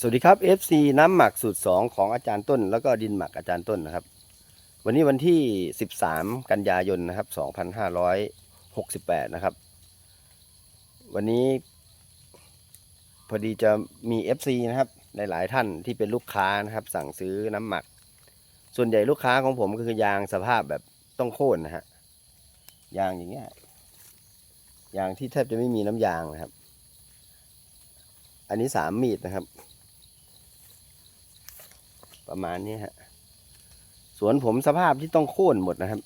สวัสดีครับ FC น้ำหมักสูตร 2 ของอาจารย์ต้น แล้วก็ดินหมักอาจารย์ต้นนะครับ วันนี้วันที่ 13 กันยายนนะครับ 2568 นะครับ วันนี้ พอดีจะมี FC นะครับหลายๆท่านที่เป็นลูกค้านะครับ สั่งซื้อน้ำหมัก ส่วนใหญ่ลูกค้าของผมก็คือยางสภาพแบบต้องโค่นนะฮะยางอย่างเงี้ยยางที่แทบจะไม่มีน้ำยางนะครับ อันนี้สามมีดนะครับ ประมาณนี้ฮะ สวนผมสภาพที่ต้องโค่นหมดนะครับ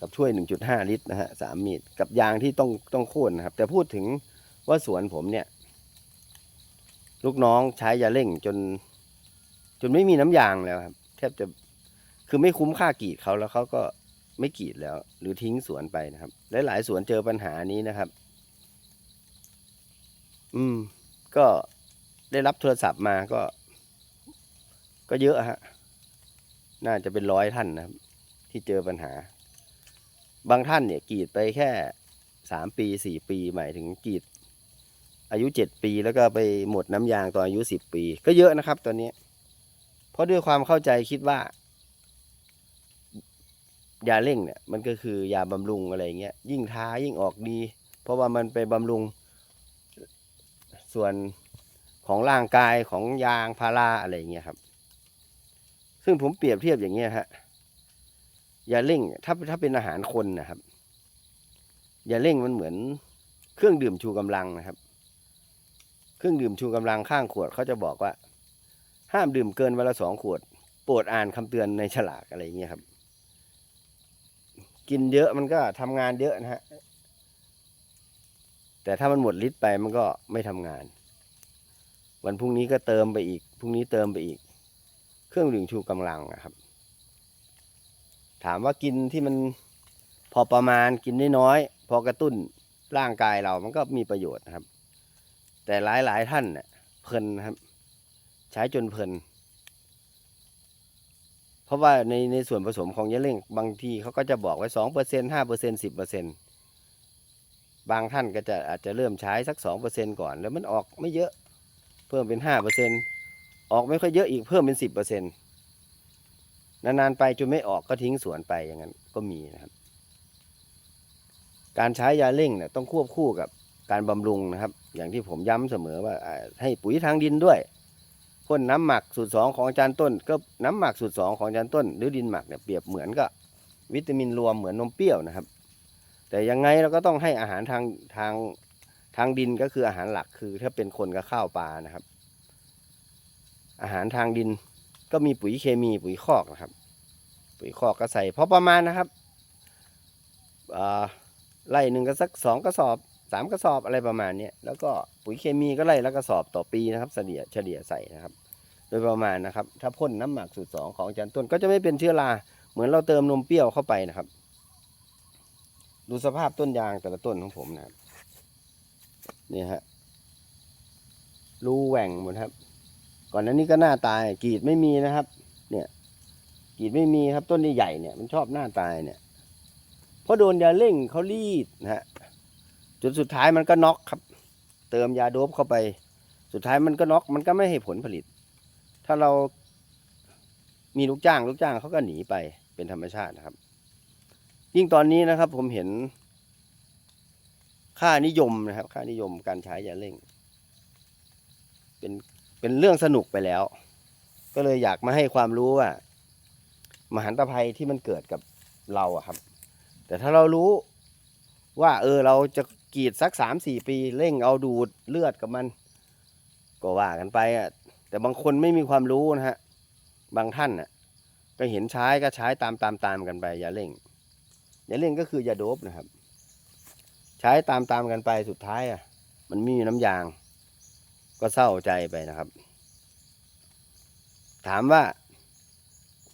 กับช่วย 1.5 ลิตรนะฮะสามมีดกับยางที่ต้องต้องโค่นนะครับ แต่พูดถึงว่าสวนผมเนี่ย ลูกน้องใช้ยาเร่งจน จนไม่มีน้ำยางแล้วครับ แทบจะคือไม่คุ้มค่ากรีดเขาแล้วเขาก็ไม่กรีดแล้ว หรือทิ้งสวนไปนะครับหลายๆสวนเจอปัญหานี้นะครับ อืม ก็ได้รับโทรศัพท์มาก็ ก็เยอะฮะ น่าจะเป็นร้อยท่านนะครับ ที่เจอปัญหา บางท่านเนี่ยกรีดไปแค่สามปีสี่ปีหมายถึงกรีด อายุเจ็ดปีแล้วก็ไปหมดน้ำยางตอนอายุสิบปี ก็เยอะนะครับตอนนี้ เพราะด้วยความเข้าใจคิดว่า ยาเร่งเนี่ย มันก็คือยาบำรุงอะไรเงี้ยยิ่งท้ายิ่งออกดี เพราะว่ามันไปบำรุงส่วนของร่างกายของยางพาราอะไรเงี้ยครับ ซึ่งผมเปรียบเทียบอย่างเงี้ยฮะยาเร่งถ้าถ้าเป็นอาหารคนนะครับยาเร่งมันเหมือนเครื่องดื่มชูกำลังนะครับ เครื่องดื่มชูกำลังข้างขวดเขาจะบอกว่า ห้ามดื่มเกินวันละสองขวด โปรดอ่านคำเตือนในฉลากอะไรเงี้ยครับ กินเยอะมันก็ทำงานเยอะนะฮะแต่ถ้ามันหมดฤทธิ์ไปมันก็ไม่ทำงาน วันพรุ่งนี้ก็เติมไปอีกพรุ่งนี้เติมไปอีก เครื่องดื่มชูกำลังนะครับ ถามว่ากินที่มันพอประมาณกินได้น้อย พอกระตุ้นร่างกายเรามันก็มีประโยชน์นะครับ แต่หลายหลายๆท่านเนี่ยเพลินนะครับ ใช้จนเพลิน เพราะว่าในในส่วนผสมของยาเร่งบางทีเขาก็จะบอกไว้สองเปอร์เซ็นห้าเปอร์เซ็นสิบเปอร์เซ็นบางท่านก็จะอาจจะเริ่มใช้สักสองเปอร์เซ็นก่อน แล้วมันออกไม่เยอะ เพิ่มเป็นห้าเปอร์เซ็นต์ ออกไม่ค่อยเยอะอีกเพิ่มเป็นสิบเปอร์เซ็นต์นานๆไปจนไม่ออกก็ทิ้งสวนไปอย่างนั้นก็มีนะครับ การใช้ยาเร่งเนี่ยต้องควบคู่กับการบำรุงนะครับ อย่างที่ผมย้ำเสมอว่าอ่าให้ปุ๋ยทางดินด้วยพ่นน้ำหมักสูตรสองของอาจารย์ต้น ก็น้ำหมักสูตรสองของอาจารย์ต้น หรือดินหมักเนี่ยเปรียบเหมือนกับวิตามินรวมเหมือนนมเปรี้ยวนะครับ แต่ยังไงเราก็ต้องให้อาหารทางทางทางดินก็คืออาหารหลักคือถ้าเป็นคนก็ข้าวปลานะครับ อาหารทางดิน ก็มีปุ๋ยเคมีปุ๋ยคอกนะครับ ปุ๋ยคอกก็ใส่พอประมาณนะครับอ่าไร่หนึ่งก็สักสองกระสอบสามกระสอบอะไรประมาณนี้แล้วก็ปุ๋ยเคมีก็ไร่ละกระสอบต่อปีนะครับเฉลี่ยเฉลี่ยใส่นะครับ โดยประมาณนะครับ ถ้าพ่นน้ำหมักสูตรสองของอาจารย์ต้นก็จะไม่เป็นเชื้อราเหมือนเราเติมนมเปรี้ยวเข้าไปนะครับ ดูสภาพต้นยางแต่ละต้นของผมนะครับนี่ฮะรูแหว่งหมดครับ ก่อนหน้านี้ก็หน้าตายกีดไม่มีนะครับ เนี่ย กีดไม่มีครับต้นใหญ่เนี่ยมันชอบหน้าตายเนี่ยเพราะโดนยาเร่งเขารีดนะฮะจนสุดท้ายมันก็น็อกครับ เติมยาโดบเข้าไป สุดท้ายมันก็น็อกมันก็ไม่ให้ผลผลิต ถ้าเรามีลูกจ้างลูกจ้างเขาก็หนีไปเป็นธรรมชาตินะครับ ยิ่งตอนนี้นะครับ ผมเห็น ค่านิยมนะครับ ค่านิยมการใช้ยาเร่ง เป็น เป็นเรื่องสนุกไปแล้ว ก็เลยอยากมาให้ความรู้ว่า มหันตภัยที่มันเกิดกับเราอะครับ แต่ถ้าเรารู้ว่าเออเราจะกรีดสักสามสี่ปีเร่งเอาดูดเลือดกับมัน ก็ว่ากันไปอะแต่บางคนไม่มีความรู้นะฮะ บางท่านน่ะก็เห็นใช้ก็ใช้ตามตามตามกันไป อย่าเร่ง อย่าเร่งก็คืออย่าโดบนะครับ ใช้ตามตามกันไปสุดท้ายอะมันไมมีน้ำยาง ก็เศร้าใจไปนะครับ ถามว่า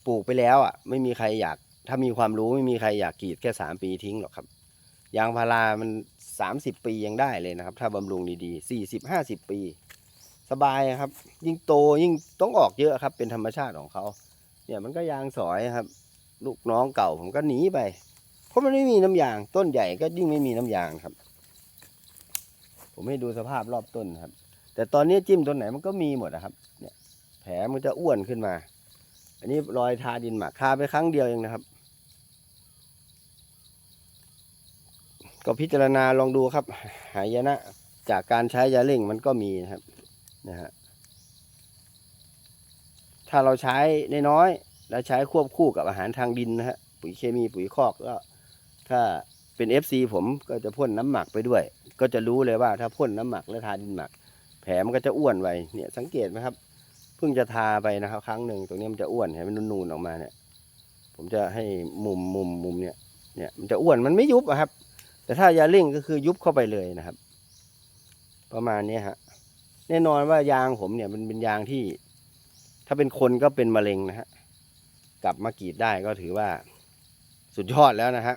ปลูกไปแล้วอะ ไม่มีใครอยาก ถ้ามีความรู้ไม่มีใครอยากกรีดแค่สามปีทิ้งหรอกครับยางพารามันสามสิบปียังได้เลยนะครับ ถ้าบำรุงดีๆสี่สิบห้าสิบปี สบายครับ ยิ่งโตยิ่งต้องออกเยอะครับ เป็นธรรมชาติของเขาเนี่ยมันก็ยางสอยครับ ลูกน้องเก่าผมก็หนีไป เพราะมันไม่มีน้ำยาง ต้นใหญ่ก็ยิ่งไม่มีน้ำยางครับ ผมให้ดูสภาพรอบต้นครับ แต่ตอนนี้จิ้มตัวไหนมันก็มีหมดนะครับ เนี่ย แผลมันจะอ้วนขึ้นมา อันนี้รอยทาดินหมักทาไปครั้งเดียวเองนะครับ ก็พิจารณาลองดูครับ หายนะ จากการใช้ยาเร่งมันก็มีนะครับนะฮะถ้าเราใช้นน้อยแล้วใช้ควบคู่กับอาหารทางดินนะฮะปุ๋ยเคมีปุ๋ยคอกก็ถ้าเป็น FC ผมก็จะพ่นน้ำหมักไปด้วย ก็จะรู้เลยว่าถ้าพ่นน้ำหมักและทาดินหมัก แผลมันก็จะอ้วนไวเนี่ยสังเกตไหมครับเพิ่งจะทาไปนะครับ ครั้งหนึ่งตรงนี้มันจะอ้วนเห็นมันนูนๆออกมาเนี่ย ผมจะให้มุมมุมมุมเนี่ยเนี่ยมันจะอ้วนมันไม่ยุบอะครับ แต่ถ้ายาเร่งก็คือยุบเข้าไปเลยนะครับ ประมาณนี้ฮะแน่นอนว่ายางผมเนี่ยมันเป็นยางที่ ถ้าเป็นคนก็เป็นมะเร็งนะฮะกลับมากรีดได้ก็ถือว่าสุดยอดแล้วนะฮะ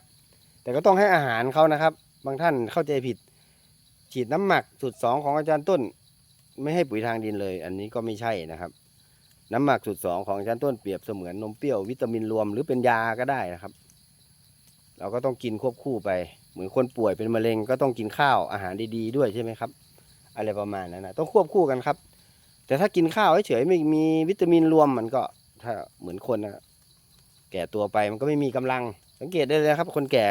แต่ก็ต้องให้อาหารเขานะครับ บางท่านเข้าใจผิด ฉีดน้ำหมักสูตรสองของอาจารย์ต้น ไม่ให้ปุ๋ยทางดินเลย อันนี้ก็ไม่ใช่นะครับ น้ำหมักสูตรสองของอาจารย์ต้นเปรียบเสมือนนมเปรี้ยววิตามินรวมหรือเป็นยาก็ได้นะครับ เราก็ต้องกินควบคู่ไป เหมือนคนป่วยเป็นมะเร็งก็ต้องกินข้าวอาหารดีๆด้วยใช่ไหมครับ อะไรประมาณนั้นนะต้องควบคู่กันครับ แต่ถ้ากินข้าวเฉยๆไม่มีวิตามินรวมมันก็ถ้าเหมือนคนนะแก่ตัวไปมันก็ไม่มีกำลัง สังเกตได้เลยครับ คนแก่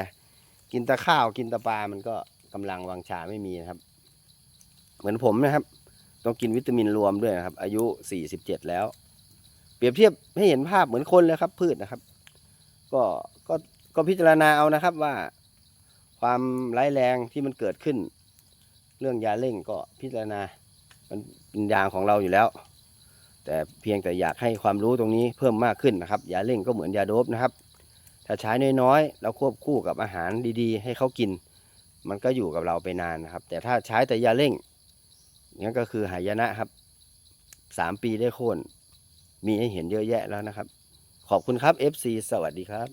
กินแต่ข้าวกินแต่ปลามันก็กำลังวังชาไม่มีนะครับ เหมือนผมนะครับ ต้องกินวิตามินรวมด้วยนะครับ อายุสี่สิบเจ็ดแล้ว เปรียบเทียบให้เห็นภาพเหมือนคนเลยครับ พืชนะครับ ก็ก็ก็พิจารณาเอานะครับว่า ความร้ายแรงที่มันเกิดขึ้น เรื่องยาเร่งก็พิจารณามันเป็นยางของเราอยู่แล้ว แต่เพียงแต่อยากให้ความรู้ตรงนี้เพิ่มมากขึ้นนะครับ ยาเร่งก็เหมือนยาโดบนะครับ ถ้าใช้น้อยๆเราควบคู่กับอาหารดีๆ ให้เขากิน มันก็อยู่กับเราไปนานนะครับ แต่ถ้าใช้แต่ยาเร่ง นั่นก็คือหายนะครับสามปีได้โค่นมีให้เห็นเยอะแยะแล้วนะครับ ขอบคุณครับ FC สวัสดีครับ